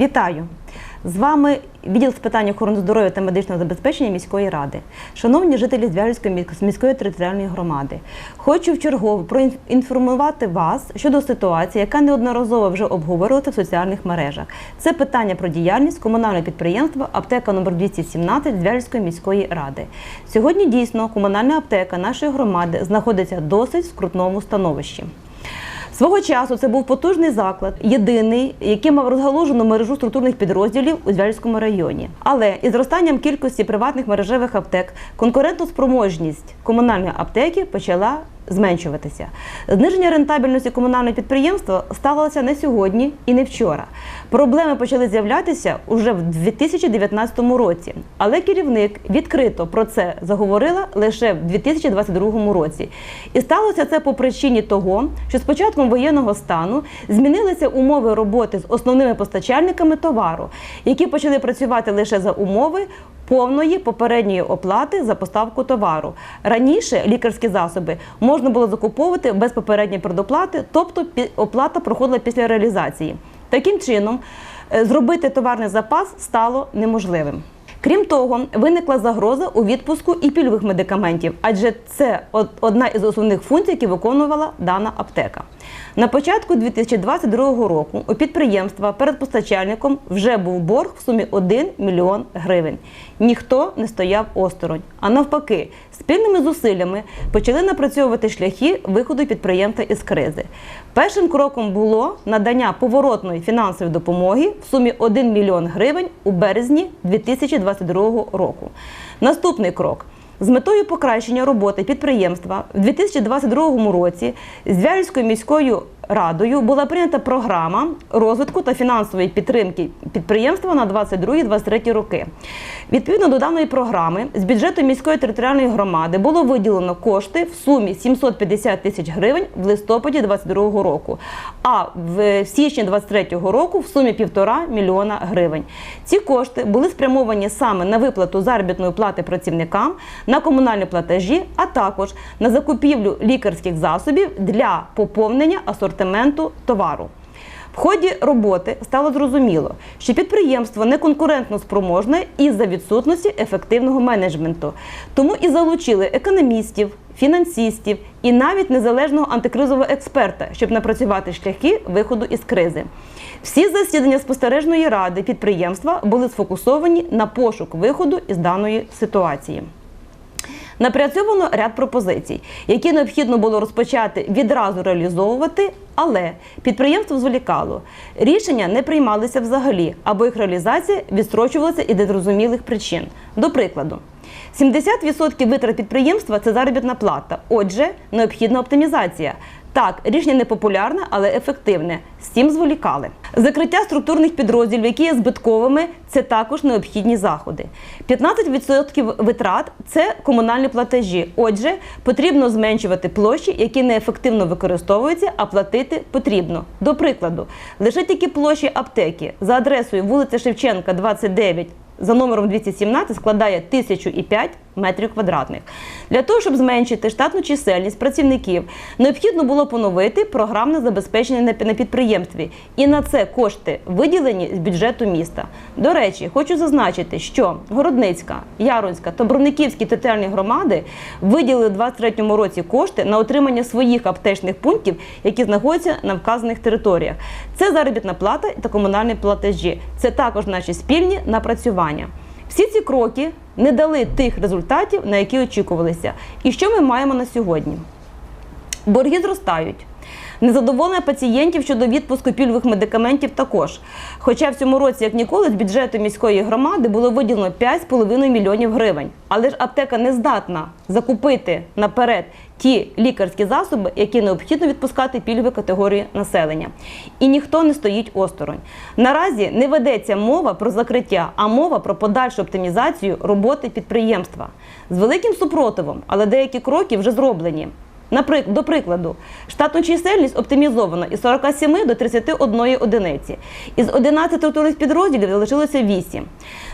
Вітаю! З вами відділ з питань охорони здоров'я та медичного забезпечення міської ради. Шановні жителі Звяльської міської територіальної громади, хочу вчергово проінформувати вас щодо ситуації, яка неодноразово вже обговорювалася в соціальних мережах. Це питання про діяльність комунального підприємства аптека номер 217 Звяльської міської ради. Сьогодні дійсно комунальна аптека нашої громади знаходиться досить в скрутному становищі. Свого часу це був потужний заклад, єдиний, який мав розгалужену мережу структурних підрозділів у Звяльському районі. Але із зростанням кількості приватних мережевих аптек конкурентоспроможність комунальної аптеки почала зменшуватися. Зниження рентабельності комунального підприємства сталося не сьогодні і не вчора. Проблеми почали з'являтися уже в 2019 році, але керівник відкрито про це заговорила лише в 2022 році. І сталося це по причині того, що з початком воєнного стану змінилися умови роботи з основними постачальниками товару, які почали працювати лише за умови повної попередньої оплати за поставку товару. Раніше лікарські засоби можна було закуповувати без попередньої предоплати, тобто оплата проходила після реалізації. Таким чином, е, зробити товарний запас стало неможливим. Крім того, виникла загроза у відпуску і пільгових медикаментів, адже це одна із основних функцій, які виконувала дана аптека. На початку 2022 року у підприємства перед постачальником вже був борг в сумі 1 мільйон гривень. Ніхто не стояв осторонь, а навпаки, спільними зусиллями почали напрацьовувати шляхи виходу підприємства із кризи. Першим кроком було надання поворотної фінансової допомоги в сумі 1 мільйон гривень у березні 2022 року. Наступний крок. З метою покращення роботи підприємства в 2022 році Звяльською міською радою була прийнята програма розвитку та фінансової підтримки підприємства на 22-23 роки. Відповідно до даної програми з бюджету міської територіальної громади було виділено кошти в сумі 750 тисяч гривень в листопаді 2022 року, а в січні 2023 року в сумі півтора мільйона гривень. Ці кошти були спрямовані саме на виплату заробітної плати працівникам, на комунальні платежі, а також на закупівлю лікарських засобів для поповнення асортименту товару. В ході роботи стало зрозуміло, що підприємство не конкурентно спроможне із-за відсутності ефективного менеджменту. Тому і залучили економістів, фінансистів і навіть незалежного антикризового експерта, щоб напрацювати шляхи виходу із кризи. Всі засідання спостережної ради підприємства були сфокусовані на пошук виходу із даної ситуації. Напрацьовано ряд пропозицій, які необхідно було розпочати відразу реалізовувати, але підприємство зволікало. Рішення не приймалися взагалі, або їх реалізація відстрочувалася із незрозумілих причин. До прикладу, 70% витрат підприємства це заробітна плата. Отже, необхідна оптимізація. Так, рішення непопулярне, але ефективне. З цим зволікали. Закриття структурних підрозділів, які є збитковими, це також необхідні заходи. 15% витрат це комунальні платежі. Отже, потрібно зменшувати площі, які неефективно використовуються, а платити потрібно. До прикладу, лише тільки площі аптеки за адресою вулиця Шевченка, 29 за номером 217 складає 1005 метрів квадратних. Для того, щоб зменшити штатну чисельність працівників, необхідно було поновити програмне забезпечення на підприємстві. І на це кошти виділені з бюджету міста. До речі, хочу зазначити, що Городницька, Яронська та Брониківські територіальні громади виділили у 2023 році кошти на отримання своїх аптечних пунктів, які знаходяться на вказаних територіях. Це заробітна плата та комунальні платежі. Це також наші спільні напрацювання. Всі ці кроки не дали тих результатів, на які очікувалися. І що ми маємо на сьогодні? Борги зростають. Незадоволення пацієнтів щодо відпуску пільгових медикаментів також. Хоча в цьому році, як ніколи, з бюджету міської громади було виділено 5,5 мільйонів гривень. Але ж аптека не здатна закупити наперед ті лікарські засоби, які необхідно відпускати пільгові категорії населення. І ніхто не стоїть осторонь. Наразі не ведеться мова про закриття, а мова про подальшу оптимізацію роботи підприємства з великим супротивом, але деякі кроки вже зроблені. Наприклад, до прикладу, штатну чисельність оптимізовано із 47 до 31 одиниці. Із 11 структурних підрозділів залишилося 8.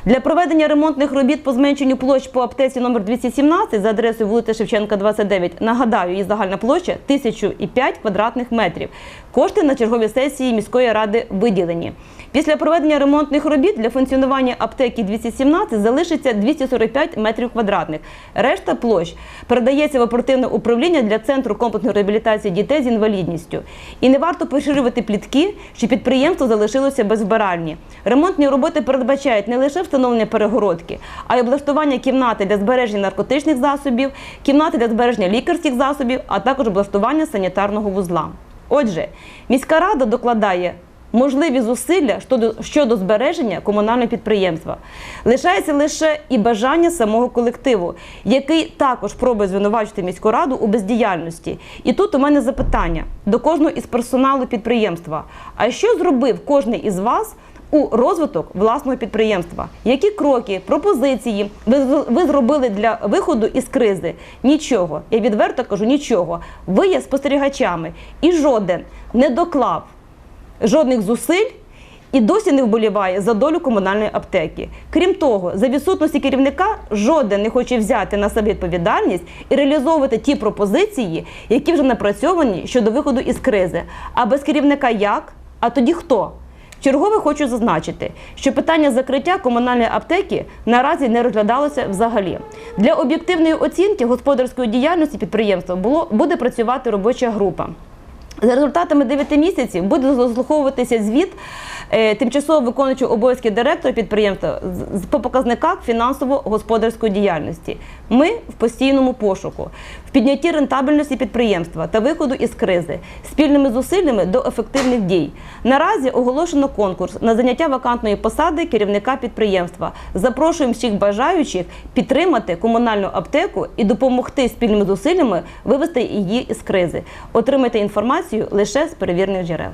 Для проведення ремонтних робіт по зменшенню площ по аптеці номер 217 за адресою вулиця Шевченка, 29, нагадаю, її загальна площа 1005 квадратних метрів. Кошти на черговій сесії міської ради виділені. Після проведення ремонтних робіт для функціонування аптеки 217 залишиться 245 метрів квадратних. Решта площ передається в оперативне управління для центру комплексної реабілітації дітей з інвалідністю. І не варто поширювати плітки, що підприємство залишилося без вбиральні. Ремонтні роботи передбачають не лише встановлення перегородки, а й облаштування кімнати для збереження наркотичних засобів, кімнати для збереження лікарських засобів, а також облаштування санітарного вузла. Отже, міська рада докладає можливі зусилля щодо, щодо збереження комунального підприємства. Лишається лише і бажання самого колективу, який також пробує звинувачити міську раду у бездіяльності. І тут у мене запитання до кожного із персоналу підприємства: а що зробив кожний із вас? У розвиток власного підприємства. Які кроки, пропозиції ви, ви зробили для виходу із кризи? Нічого. Я відверто кажу, нічого. Ви є спостерігачами, і жоден не доклав жодних зусиль і досі не вболіває за долю комунальної аптеки. Крім того, за відсутності керівника жоден не хоче взяти на себе відповідальність і реалізовувати ті пропозиції, які вже напрацьовані щодо виходу із кризи. А без керівника як? А тоді хто? Чергове хочу зазначити, що питання закриття комунальної аптеки наразі не розглядалося взагалі. Для об'єктивної оцінки господарської діяльності підприємства було буде працювати робоча група. За результатами 9 місяців буде заслуховуватися звіт е, тимчасово виконуючого обов'язки директора підприємства по показниках фінансово-господарської діяльності. Ми в постійному пошуку, в піднятті рентабельності підприємства та виходу із кризи спільними зусиллями до ефективних дій. Наразі оголошено конкурс на заняття вакантної посади керівника підприємства. Запрошуємо всіх бажаючих підтримати комунальну аптеку і допомогти спільними зусиллями вивести її із кризи. Отримайте інформацію лише з перевірених джерел.